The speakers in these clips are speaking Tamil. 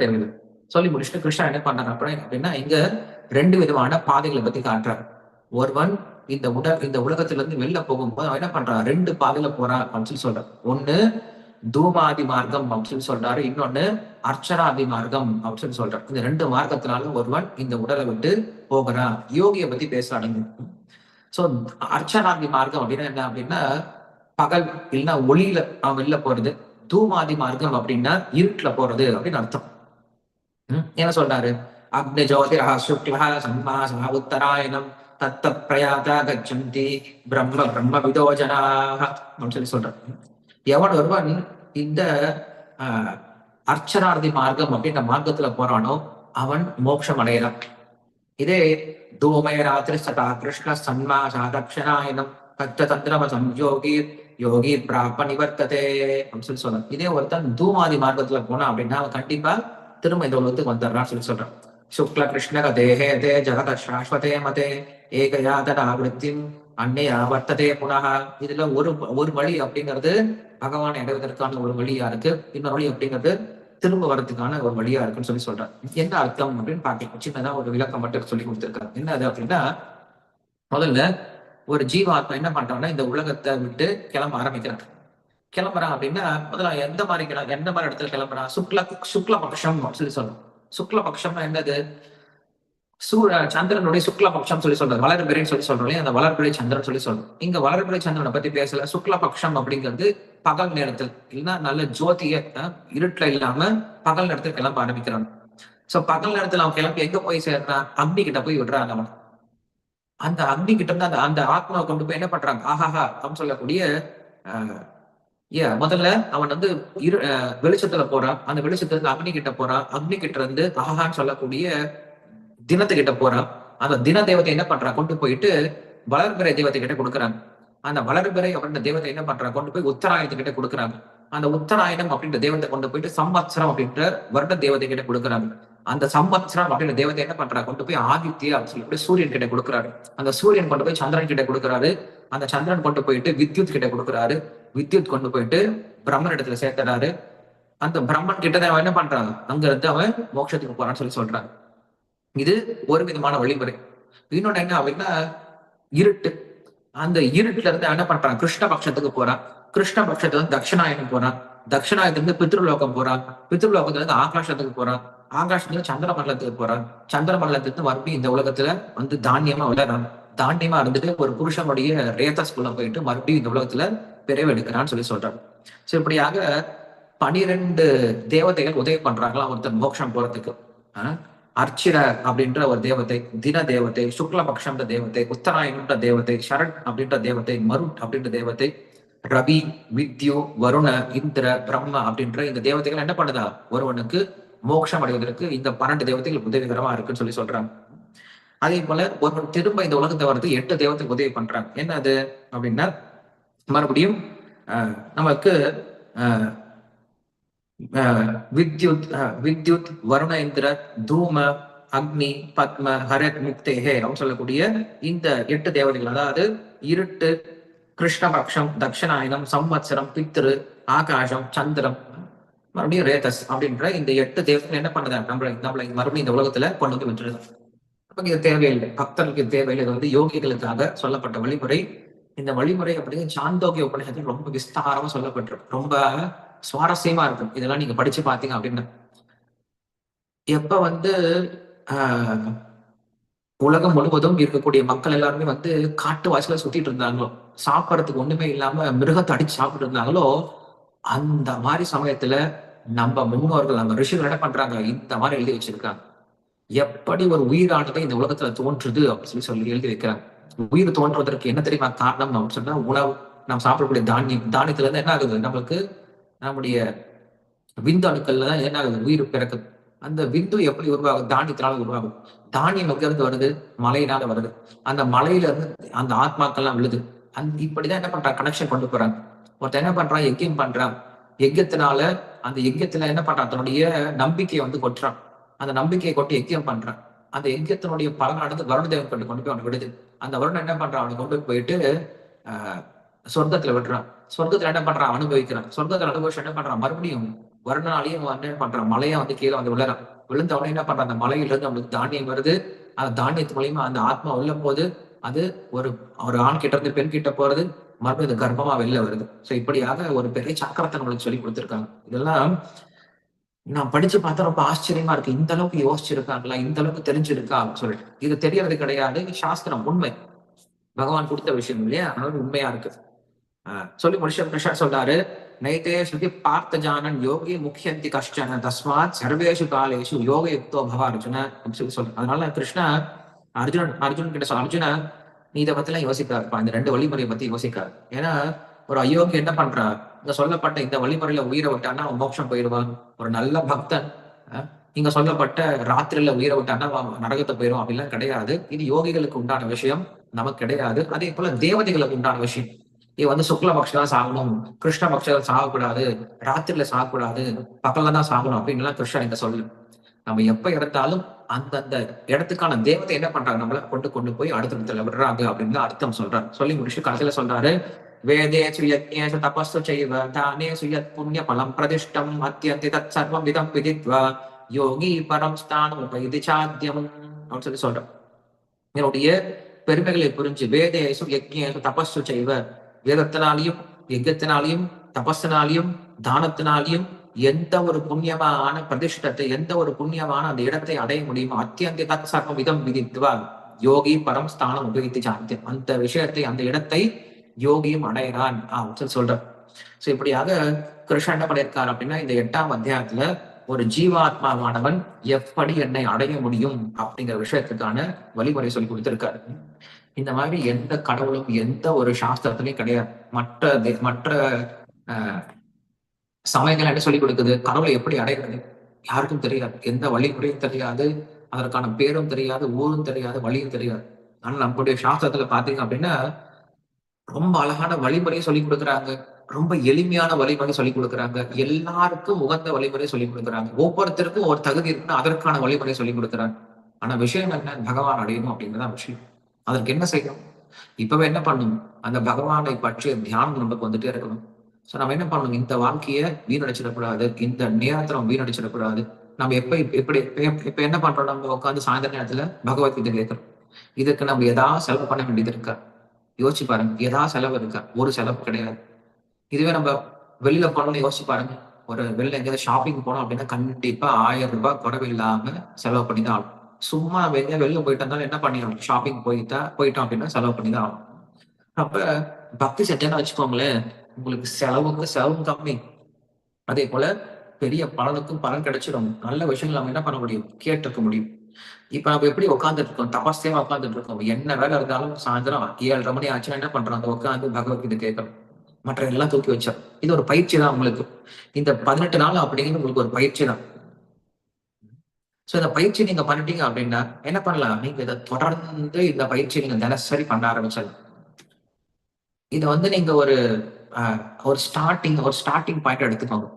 தெரியுது. சொல்லி முடிச்சுட்டு கிருஷ்ணா என்ன பண்றாரு அப்புறம் அப்படின்னா இங்க ரெண்டு விதமான பாதைகளை பத்தி காட்டுறாரு. ஒருவன் இந்த உட இந்த உலகத்துல இருந்து வெளில போகும்போது அவன் என்ன பண்றான்? ரெண்டு பாதையில போறான் அப்படின்னு சொல்லி சொல்றான் ஒண்ணு தூமாதி மார்க்கம் அப்படின்னு சொல்லி சொல்றாரு. இன்னொன்னு அர்ச்சனாதி மார்க்கம் அப்படின்னு சொல்லி சொல்றாரு. இந்த ரெண்டு மார்க்கத்தினால ஒருவன் இந்த உடலை விட்டு போகிறான். யோகியை பத்தி பேசுறாங்க சோ அர்ச்சனாதி மார்க்கம் அப்படின்னா என்ன அப்படின்னா பகல் இல்லைன்னா ஒளியில அவன் வெளில போறது. தூமாதி மார்க்கம் அப்படின்னா இருட்டுல போறது அப்படின்னு அர்த்தம். என்ன சொல்றாரு அக்னி ஜோதிரா சுக்லா சம்மாசா உத்தராயணம் தத்த பிரயாதா கச்சந்தி பிரம்ம பிரம்ம விதோஜனாக அப்படின்னு சொல்லி சொல்றாரு எவன் ஒருவன் இந்த ஆஹ், அர்ச்சனார்த்தி மார்க்கம் அப்படின்ற மார்க்கத்துல போறானோ அவன் மோட்சம் அடையறான் இதே தூமய ராத்திரி சதா கிருஷ்ண சன்மாசா தட்சிணாயனம் தத்த தந்திரம சம்யோகி யோகி பிராப்ப நிவர்த்ததே அப்படின்னு சொல்லி சொல்றான் இதே ஒருத்தன் தூமாதி மார்க்கத்துல போனான் அப்படின்னா அவன் கண்டிப்பா திரும்ப இந்த உலகத்துக்கு வந்துடுறான்னு சொல்லி சொல்றான் சுக்ல கிருஷ்ணக தேகே தே ஜகத சாஸ்வதே மதே ஏகயாதன ஆவృத்திம் அன்னையா வர்த்ததே புனகா இதுல ஒரு ஒரு வழி அப்படிங்கிறது பகவான் அடைவதற்கான ஒரு வழியா இருக்கு இன்னொரு வழி அப்படிங்கிறது திரும்ப வர்றதுக்கான ஒரு வழியா இருக்குன்னு சொல்லி சொல்றாரு என்ன அர்த்தம் அப்படின்னு பாக்கலாம் சின்னதா ஒரு விளக்கம் மட்டும் சொல்லி கொடுத்திருக்காரு என்ன அது அப்படின்னா முதல்ல ஒரு ஜீவாத்மா என்ன பண்றான்னா இந்த உலகத்தை விட்டு கிளம்ப ஆரம்பிக்கிறாங்க கிளம்புறான் அப்படின்னா முதல்ல எந்த மாதிரி கிளம்ப எந்த மாதிரி இடத்துல கிளம்புறான்? சுக்ல சுக்ல பக்ஷம் சொல்லி சொல்லணும் சுக்ல பக்ஷம்னா என்னது? சூர சந்திரனுடைய சுக்ல பக்ஷம் சொல்லி சொல்றது வளர்பிறைன்னு சொல்லி சொல்றோம் இல்லையா? அந்த வளர்பிறை சந்திரன் சொல்லி சொல்றோம். இங்க வளர்பிறை சந்திரனை பத்தி பேசல. சுக்ல பக்ஷம் அப்படிங்கிறது பகல் நேரத்தில் இல்லைன்னா நல்ல ஜோதிய அஹ், இருட்டுல இல்லாம பகல் நேரத்தில் கிளம்ப ஆரம்பிக்கிறான் சோ பகல் நேரத்துல அவன் கிளம்பி எங்க போய் சேர்றான்? அக்னி கிட்ட போய் விடுறான் அவன். அந்த அக்னி கிட்ட இருந்து அந்த அந்த ஆத்மாவை கொண்டு போய் என்ன பண்றாங்க? ஆஹாஹா அப்படின்னு சொல்லக்கூடிய ஆஹ், ஏ முதல்ல அவன் வந்து இரு வெளிச்சத்துல போறான். அந்த வெளிச்சத்துல இருந்து அக்னி கிட்ட போறான். அக்னி கிட்ட இருந்து ஆஹான்னு சொல்லக்கூடிய தினத்துக்கிட்ட போறான். அந்த தின தேவத்தை என்ன பண்றான் கொண்டு போயிட்டு வளர்பிறை தெய்வத்தை கிட்ட கொடுக்குறாங்க. அந்த வளர்பிறை அப்படின்ற தெய்வத்தை என்ன பண்றாங்க கொண்டு போய் உத்தராயணத்துக்கிட்ட கொடுக்குறாங்க. அந்த உத்தராயணம் அப்படின்ற தெய்வத்தை கொண்டு போயிட்டு சம்வத்சரம் அப்படின்ற வருட தேவதை கிட்ட கொடுக்குறாங்க. அந்த சம்வத்சரம் அப்படின்ற தேவதை என்ன பண்றா? கொண்டு போய் ஆதித்யா அப்படின்னு சொல்லிட்டு சூரியன் கிட்ட கொடுக்குறாரு. அந்த சூரியன் கொண்டு போய் சந்திரன் கிட்ட கொடுக்குறாரு. அந்த சந்திரன் கொண்டு போயிட்டு வித்யுத் கிட்ட கொடுக்குறாரு. வித்யுத் கொண்டு போயிட்டு பிரம்மன் இடத்துல சேர்த்துறாரு. அந்த பிரம்மன் கிட்ட தான் அவன் என்ன பண்றாங்க அங்க இருந்து அவன் மோட்சத்துக்கு போறான்னு சொல்லி சொல்றாங்க. இது ஒரு விதமான வழிமுறை. இன்னொன்னு என்ன அப்படின்னா இருட்டு. அந்த இருட்டுல இருந்து என்ன பண்றான்? கிருஷ்ண பட்சத்துக்கு போறான். கிருஷ்ண பட்சத்துல இருந்து தட்சிணாயனம் போறான். தட்சிணாயத்துல இருந்து பித்ருலோகம் போறான். பித்ருலோகத்துல இருந்து ஆகாசத்துக்கு போறான். ஆகாசத்துல சந்திர மண்டலத்துக்கு போறான். சந்திர மண்டலத்துக்கு மறுபடியும் இந்த உலகத்துல வந்து தானியமா விளையாடுறான் தானியமா இருந்துட்டு ஒரு புருஷனுடைய ரேத்தஸ்குள்ள போயிட்டு மறுபடியும் இந்த உலகத்துல பிறவெடுக்கிறான்னு சொல்லி சொல்றாங்க. சோ இப்படியாக பனிரெண்டு தேவதைகள் உதவி பண்றாங்களா? ஒருத்தர் மோட்சம் போறதுக்கு. ஆஹ் அர்ச்சிர அப்படின்ற ஒரு தேவதை தின தேவதை சுக்லபக்ஷம்ன்ற தேவதை உத்தராயணன்ற தேவதை சரண் அப்படின்ற தேவதை மருட் அப்படின்ற தேவதை ரவி வித்யு வருண இந்திர பிரம்ம அப்படின்ற இந்த தேவதைகள் என்ன பண்ணுதா? ஒருவனுக்கு மோட்சம் அடைவதற்கு இந்த பன்னெண்டு தேவதைகள் உதவிகரமா இருக்குன்னு சொல்லி சொல்றாங்க. அதே போல ஒருவன் திரும்ப இந்த உலகத்தை வரது எட்டு தேவத்துக்கு உதவி பண்றாங்க. என்னது அப்படின்னா மறுபடியும் ஆஹ், நமக்கு ஆஹ், வித்யுத் வித்யுத் வருண இந்திர தூம அக்னி பத்ம ஹரத் முக்தேஹே அப்படின்னு சொல்லக்கூடிய இந்த எட்டு தேவதைகள் அதாவது இருட்டு கிருஷ்ணபக்ஷம் தட்சிணாயனம் சம்வத்சரம் பித்ரு ஆகாசம் சந்திரம் மறுபடியும் ரேதஸ் அப்படின்ற இந்த எட்டு தேவதைகள் என்ன பண்ணுதா? நம்மளை நம்மளை மறுபடியும் இந்த உலகத்துல கொண்டு வந்து விட்டுருது. நமக்கு இது தேவையில்லை. பக்தர்களுக்கு தேவையில்லை. இது வந்து யோகிகளுக்காக சொல்லப்பட்ட வழிமுறை. இந்த வழிமுறை அப்படிங்கிற சாந்தோக்கிய உபநிஷத்தில் ரொம்ப விஸ்தாரமா சொல்லப்பட்டிருக்கும் ரொம்ப சுவாரஸ்யமா இருக்கும். இதெல்லாம் நீங்க படிச்சு பாத்தீங்க அப்படின்னா. எப்ப வந்து உலகம் முழுவதும் இருக்கக்கூடிய மக்கள் எல்லாருமே வந்து காட்டு வாசல சுத்திட்டு இருந்தாங்களோ சாப்பிட்றதுக்கு ஒண்ணுமே இல்லாம மிருகத்தை அடிச்சு சாப்பிட்டு இருந்தாங்களோ அந்த மாதிரி சமயத்துல நம்ம முன்னோர்கள் நம்ம ரிஷிகள் என்ன பண்றாங்க? இந்த மாதிரி எழுதி வச்சிருக்காங்க. எப்படி ஒரு உயிரானது இந்த உலகத்துல தோன்றுது அப்படின்னு சொல்லி சொல்லி எழுதி வைக்கிறாங்க. உயிர் தோன்றுவதற்கு என்ன தெரியுமா காரணம் அப்படின்னு சொன்னா உணவு. நாம் சாப்பிடக்கூடிய தானியம் தானியத்துல இருந்து என்ன ஆகுது? நம்மளுக்கு நம்முடைய விந்து அணுக்கள்ல தான் என்ன ஆகுது? உயிர் பிறக்குது. அந்த விந்து எப்படி உருவாகும்? தானியத்தினால உருவாகும். தானியம் எங்க இருந்து வருது? மலையினால வருது. அந்த மலையில இருந்து அந்த ஆத்மாக்கள்லாம் விழுது. அந்த இப்படிதான் என்ன பண்றாங்க? கனெக்ஷன் கொண்டு போறாங்க. ஒருத்தன் என்ன பண்றான்? யஜ்யம் பண்றான். யஜ்யத்தினால அந்த யஜ்யத்துல என்ன பண்றான்? தன்னுடைய நம்பிக்கையை வந்து கொட்டுறான். அந்த நம்பிக்கையை கொட்டி எக்கியம் பண்றான். அந்த யஜ்யத்தினுடைய பலனானது வருண தேவன் கொண்டு கொண்டு போய் அவனுக்கு விடுது. அந்த வருணன் என்ன பண்றான்? அவனை கொண்டு போயிட்டு ஆஹ் சொர்க்கத்துல விடுறான் சொர்க்கத்துல என்ன பண்றான்? அனுபவிக்கிறான். சொர்க்கத்துல அனுபவிச்சு என்ன பண்றான்? மறுபடியும் வருணனாலையும் வந்து என்ன பண்றான்? மலையை வந்து கீழே வந்து விழுறான். விழுந்த அவனே என்ன பண்றான்? அந்த மலையிலிருந்து அவனுக்கு தானியம் வருது. அந்த தானியத்து மூலியமா அந்த ஆத்மா உள்ள போது அது ஒரு ஒரு ஆண் கிட்ட இருந்து பெண் கிட்ட போறது மறுபடியும் கர்ப்பமா வெளில வருது. சோ இப்படியாக ஒரு பெரிய சக்கரத்தை நம்மளுக்கு சொல்லி கொடுத்துருக்காங்க. இதெல்லாம் நான் படிச்சு பார்த்தா ரொம்ப ஆச்சரியமா இருக்கு. இந்த அளவுக்கு யோசிச்சிருக்காங்களா? இந்த அளவுக்கு தெரிஞ்சிருக்கா? அப்படின்னு சொல்லிட்டு. இது தெரியறது கிடையாது. இது சாஸ்திரம் உண்மை. பகவான் கொடுத்த விஷயம் இல்லையா? அதனால உண்மையா இருக்கு. ஆஹ் சொல்லி முடிச்ச கிருஷ்ணா சொல்றாரு நைத்தே ஸ்ருதி பார்த்த ஜானன் யோகி முக்கியந்தி கஷ்டன. தஸ்மாத் சர்வேஷு காலேஷு யோக யுக்தோ பவ அர்ஜுன. அப்படின்னு சொல்லி சொல்றேன் அதனால கிருஷ்ணா அர்ஜுனன் அர்ஜுன் கிட்ட சொல்ல அர்ஜுனா நீ இதை பத்தி எல்லாம் யோசிக்காருப்பா இந்த ரெண்டு வழிமுறையை பத்தி யோசிக்காரு ஏன்னா ஒரு அயோகி என்ன பண்றா? இங்க சொல்லப்பட்ட இந்த வழிமுறையில உயிரை விட்டான்னா அவன் மோட்சம் போயிடுவான் ஒரு நல்ல பக்தன் இங்க சொல்லப்பட்ட ராத்திரில உயிரை விட்டான்னா அவன் நரகத்தை போயிடும் அப்படிலாம் கிடையாது. இது யோகிகளுக்கு உண்டான விஷயம் நமக்கு கிடையாது. அதே போல தேவதைகளுக்கு உண்டான விஷயம். இது வந்து சுக்லபக்ஷம் சாகணும் கிருஷ்ண பக்ஷம் சாகக்கூடாது ராத்திரில சாகக்கூடாது பகல்ல தான் சாகணும் அப்படின்லாம் கிருஷ்ணன் இங்க சொல்லு. நம்ம எப்ப இறந்தாலும் அந்தந்த இடத்துக்கான தேவத்தை என்ன பண்றாங்க நம்மள கொண்டு கொண்டு போய் அடுத்த இடத்துல விடுறாங்க அப்படின்னு அர்த்தம் சொல்றாரு. சொல்லி முடிச்சு கடைசியில சொல்றாரு வேதேஷு யஜ்ஞேஷு தபஸ்ஸு செய்வ தானேஷு யத் புண்ணிய பலம் பிரதிஷ்டம் அத்தியந்தி தத் சர்வம் விதம் விதித்வா யோகி பரம் ஸ்தானம் உபயுதி சாத்தியம் அப்படின்னு சொல்லி சொல்றோம். என்னுடைய பெருமைகளை புரிஞ்சு வேதேஷு யஜ்ஞேஷு தபஸ்ஸு செய்வ வேதத்தினாலையும் யஜ்ஞத்தினாலையும் தபஸினாலையும் தானத்தினாலையும் எந்த ஒரு புண்ணியமான பிரதிஷ்டத்தை எந்த ஒரு புண்ணியமான அந்த இடத்தை அடைய முடியுமோ அத்தியந்தி தத் சர்வம் விதம் விதித்வா யோகி பரம் ஸ்தானம் உபயோகித்து சாத்தியம். அந்த விஷயத்தை அந்த இடத்தை யோகியும் அடைகிறான் அப்படின்னு சொல்லி சொல்றார். சோ இப்படியாக கிருஷ்ணன் என்ன பண்ணியிருக்கார் அப்படின்னா இந்த எட்டாம் அத்தியாயத்துல ஒரு ஜீவாத்மாவானவன் எப்படி என்னை அடைய முடியும் அப்படிங்கிற விஷயத்துக்கான வழிமுறை சொல்லி கொடுத்திருக்காரு. இந்த மாதிரி எந்த கடவுளும் எந்த ஒரு சாஸ்திரத்திலையும் கிடையாது. மற்ற மற்ற ஆஹ், சமயங்கள் என்ன சொல்லி கொடுக்குது? கடவுளை எப்படி அடைகிறது? யாருக்கும் தெரியாது. எந்த வழிமுறையும் தெரியாது. அதற்கான பேரும் தெரியாது ஊரும் தெரியாது வழியும் தெரியாது. ஆனா நம்மளுடைய சாஸ்திரத்துல பாத்தீங்க அப்படின்னா ரொம்ப அழகான வழிமுறையை சொல்லி கொடுக்குறாங்க. ரொம்ப எளிமையான வழிமுறை சொல்லி கொடுக்குறாங்க. எல்லாருக்கும் உகந்த வழிமுறை சொல்லி கொடுக்குறாங்க. ஒவ்வொருத்தருக்கும் ஒரு தகுதி இருக்குன்னு அதற்கான வழிமுறை சொல்லி கொடுக்குறாங்க. ஆனா விஷயம் என்ன? பகவான் அடையணும் அப்படிங்கிறதான் விஷயம். அதற்கு என்ன செய்யணும்? இப்பவே என்ன பண்ணணும்? அந்த பகவானை பற்றிய தியானம் நமக்கு வந்துட்டே இருக்கணும். சோ நம்ம என்ன பண்ணணும்? இந்த வாழ்க்கையை வீணடிச்சிடக்கூடாது. இந்த நேரத்தை நம்ம வீணடிச்சிடக்கூடாது. நம்ம எப்ப எப்படி இப்ப- இப்ப என்ன பண்றோம்? நம்ம உட்காந்து சாயந்தர நேரத்துல பகவத்கீதை கேட்கிறோம். இதுக்கு நம்ம ஏதாவது செலவு பண்ண வேண்டியது இருக்கா? யோசிச்சு பாருங்க. ஏதாவது செலவு இருக்கா? ஒரு செலவு கிடையாது. இதுவே நம்ம வெளியில போனோம்னு யோசிச்சு பாருங்க. ஒரு வெளில எங்கேயாவது ஷாப்பிங் போனோம் அப்படின்னா கண்டிப்பா ஆயிரம் ரூபாய் குறைவு இல்லாம செலவு பண்ணி தான் ஆகும் சும்மா வெளியே வெளில போயிட்டு இருந்தாலும் என்ன பண்ணிடணும்? ஷாப்பிங் போயிட்டா போயிட்டோம் அப்படின்னா செலவு பண்ணி தான் ஆகும் அப்ப பக்தி செஞ்சேன்னு வச்சுக்கோங்களேன். உங்களுக்கு செலவுக்கு செலவும் கம்மி. அதே போல பெரிய பலனுக்கும் பலன் கிடைச்சிடும். நல்ல விஷயங்கள் நம்ம என்ன பண்ண முடியும்? கேட்டிருக்க முடியும். இப்ப நம்ம எப்படி உட்காந்துட்டு இருக்கோம் தபஸ்தேவா உட்காந்துட்டு இருக்கோம் என்ன வேலை இருந்தாலும் சாயந்தரம் ஏழரை மணி ஆச்சுன்னா என்ன பண்றோம்? அந்த உட்காந்து பகவத்கீதை கேட்கணும். மற்ற எல்லாம் தூக்கி வச்சோம் இது ஒரு பயிற்சி தான் உங்களுக்கு. இந்த பதினெட்டு நாள் அப்படிங்கிறது உங்களுக்கு ஒரு பயிற்சி தான். சோ இந்த பயிற்சி நீங்க பண்ணிட்டீங்க அப்படின்னா என்ன பண்ணலாம்? நீங்க இதை தொடர்ந்து இந்த பயிற்சி நீங்க தினசரி பண்ண ஆரம்பிச்சிடலாம். இதை வந்து நீங்க ஒரு ஒரு ஸ்டார்டிங் ஒரு ஸ்டார்டிங் பாயிண்ட் எடுத்துக்கோங்க.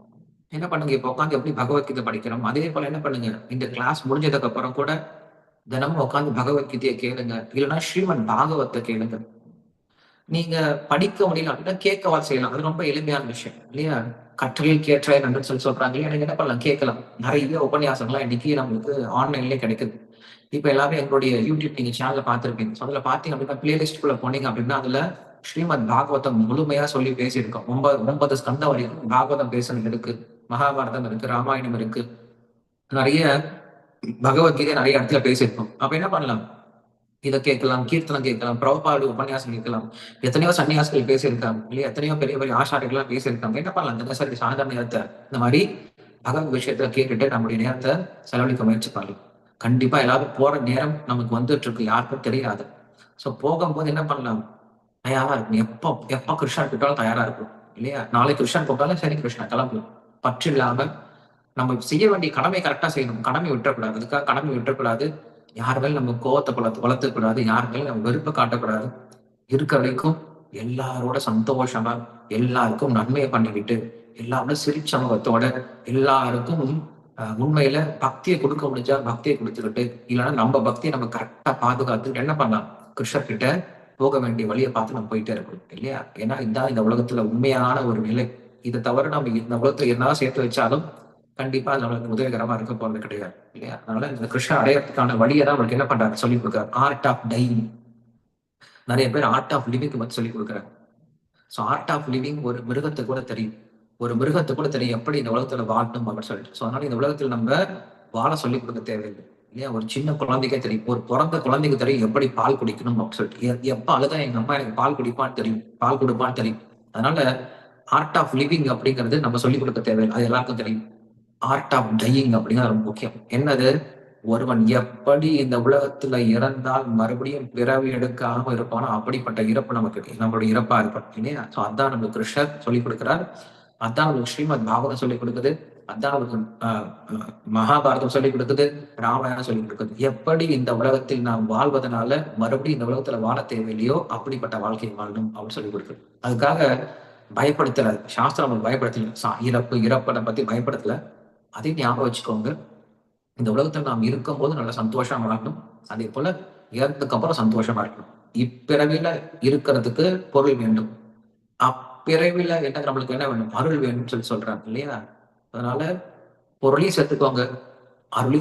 என்ன பண்ணுங்க? இப்போ உட்காந்து எப்படி பகவத்கீதை படிக்கிறோம் அதே போல என்ன பண்ணுங்க? இந்த கிளாஸ் முடிஞ்சதுக்கு அப்புறம் கூட தினமும் உட்காந்து பகவத்கீதையை கேளுங்க. இல்லைன்னா ஸ்ரீமன் பாகவத்தை கேளுங்க. நீங்க படிக்க முடியல அப்படின்னா கேட்கவா செய்யலாம். அது ரொம்ப எளிமையான விஷயம். இல்லையா? கற்றலில் கேட்ட நன்றி சொல்லி சொல்றாங்க. இல்லையா? எனக்கு என்ன பண்ணலாம்? கேட்கலாம். நிறைய உபன்யாசங்கள்லாம் இன்னைக்கு நம்மளுக்கு ஆன்லைன்லயே கிடைக்குது. இப்ப எல்லாமே எங்களுடைய யூடியூப் நீங்க சேனல்ல பாத்திருப்பீங்க ஸோ அதுல பாத்தீங்க அப்படின்னா பிளேலிஸ்ட் குள்ள போனீங்க அப்படின்னா அதுல ஸ்ரீமத் பாகவதம் முழுமையா சொல்லி பேசியிருக்கோம். ஒன்பது ஒன்பது ஸ்கந்தம் வரைக்கும் பாகவதம் பேசுறது இருக்கு. மகாபாரதம் இருக்கு ராமாயணம் இருக்கு. நிறைய பகவத்கீதை நிறைய இடத்துல பேசியிருக்கோம். அப்ப என்ன பண்ணலாம்? இதை கேட்கலாம் கீர்த்தனம் கேட்கலாம் பிரபாடு உபன்யாசம் கேட்கலாம். எத்தனையோ சன்னியாசிகள் பேசியிருக்காங்க. இல்லையா எத்தனையோ பெரிய பெரிய ஆசாரிகள்லாம் பேசியிருக்காங்க. என்ன பண்ணலாம்? தினசரி சாயந்தர நேரத்தை இந்த மாதிரி பகவத் விஷயத்துல கேட்டுட்டு நம்முடைய நேரத்தை செலவழிக்க முயற்சி பண்ணலாம் கண்டிப்பா எல்லாரும் போற நேரம் நமக்கு வந்துட்டு இருக்கு யாருக்கும் தெரியாது. சோ போகும்போது என்ன பண்ணலாம்? தயாரா இருக்கும் எப்போ எப்போ கிருஷ்ணன் கூப்பிட்டாலும் தயாரா இருக்கும் இல்லையா? நாளைக்கு கிருஷ்ணன் கூப்பிட்டாலும் சரி கிருஷ்ணா கிளம்பலாம். பற்று இல்லாமல் நம்ம செய்ய வேண்டிய கடமை கரெக்டா செய்யணும். கடமை விட்டுறக்கூடாது அதுக்காக கடமை விட்டுறக்கூடாது யார் மேலும் நம்ம கோவத்தை வளர்த்து வளர்த்துக்கூடாது யார் மேலும் நம்ம வெறுப்பை காட்டக்கூடாது. இருக்க வரைக்கும் எல்லாரோட சந்தோஷமா எல்லாருக்கும் நன்மையை பண்ணிக்கிட்டு எல்லாரோட சிரிச்சமூகத்தோட எல்லாருக்கும் உண்மையில பக்தியை கொடுக்க முடிஞ்சா பக்தியை கொடுத்துக்கிட்டு இல்லைன்னா நம்ம பக்தியை நம்ம கரெக்டா பாதுகாத்து என்ன பண்ணலாம்? கிருஷ்ணர்கிட்ட போக வேண்டிய வழியை பார்த்து நம்ம போயிட்டே இருக்கணும். இல்லையா? ஏன்னா இதுதான் இந்த உலகத்துல உண்மையான ஒரு நிலை. இதை தவிர நம்ம இந்த உலகத்துல என்ன சேர்த்து வச்சாலும் கண்டிப்பா நம்மளுக்கு உதவிகரமா இருக்க போறது கிடையாது இல்லையா? அதனால இந்த கிருஷ்ண அடையறதுக்கான வழியை தான் நம்மளுக்கு என்ன பண்றாரு? சொல்லி கொடுக்குறாரு. ஆர்ட் ஆஃப் டைங் நிறைய பேர் ஆர்ட் ஆஃப் லிவிங் பத்தி சொல்லி கொடுக்குறாங்க ஸோ ஆர்ட் ஆஃப் லிவிங் ஒரு மிருகத்துக்கு கூட தெரியும். ஒரு மிருகத்தை கூட தெரியும் எப்படி இந்த உலகத்துல வாழணும் அப்படின்னு சொல்லிட்டு. ஸோ அதனால இந்த உலகத்துல நம்ம வாழ சொல்லி கொடுக்க தேவையில்லை இல்லையா? ஒரு சின்ன குழந்தைக்கே தெரியும். ஒரு பிறந்த குழந்தைக்கு தெரியும் எப்படி பால் குடிக்கணும் அப்படின்னு சொல்லிட்டு. எப்போ எப்ப அழுதா எங்க அம்மா எனக்கு பால் குடிப்பான்னு தெரியும். பால் கொடுப்பான்னு தெரியும். அதனால ஆர்ட் ஆஃப் லிவிங் அப்படிங்கிறது நம்ம சொல்லிக் கொடுக்க தேவையில்லை. அது எல்லாருக்கும் தெரியும். ஆர்ட் ஆஃப் டையிங் அப்படிங்கிறது ரொம்ப முக்கியம். என்னது? ஒருவன் எப்படி இந்த உலகத்துல இறந்தால் மறுபடியும் பிறவி எடுக்காம இருப்பானோ அப்படிப்பட்ட இறப்பு நமக்கு நம்மளுடைய இறப்பா இருப்பான் இல்லையா? சோ அதான் நமக்கு கிருஷ்ணர் சொல்லிக் கொடுக்கிறார். அதான் நமக்கு ஸ்ரீமத் பாகவதம் சொல்லிக் கொடுக்குது. அதான் நமக்கு ஆஹ், மகாபாரதம் சொல்லிக் கொடுக்குது. ராமாயணம் சொல்லிக் கொடுக்குது. எப்படி இந்த உலகத்தில் நாம் வாழ்வதனால மறுபடியும் இந்த உலகத்துல வாழ தேவையில்லையோ அப்படிப்பட்ட வாழ்க்கையை வாழணும் அப்படின்னு சொல்லிக் கொடுக்குது. அதுக்காக பயப்படுத்தல. சாஸ்திரம் நம்மளுக்கு பயப்படுத்தல. சா- இறப்பு இறப்பை பத்தி பயப்படுத்தல. அதையும் ஞாபகம் வச்சுக்கோங்க. இந்த உலகத்துல நாம் இருக்கும்போது நல்ல சந்தோஷமா வாழணும் அதே போல இறந்ததுக்கு அப்புறம் சந்தோஷமா இருக்கணும். இப்பிறவில இருக்கிறதுக்கு பொருள் வேண்டும். அப்பிறவில என்ன நம்மளுக்கு என்ன வேணும்? அருள் வேணும்னு சொல்லி சொல்றாங்க இல்லையா? அதனால பொருளையும் சேர்த்துக்கோங்க. அருளையும்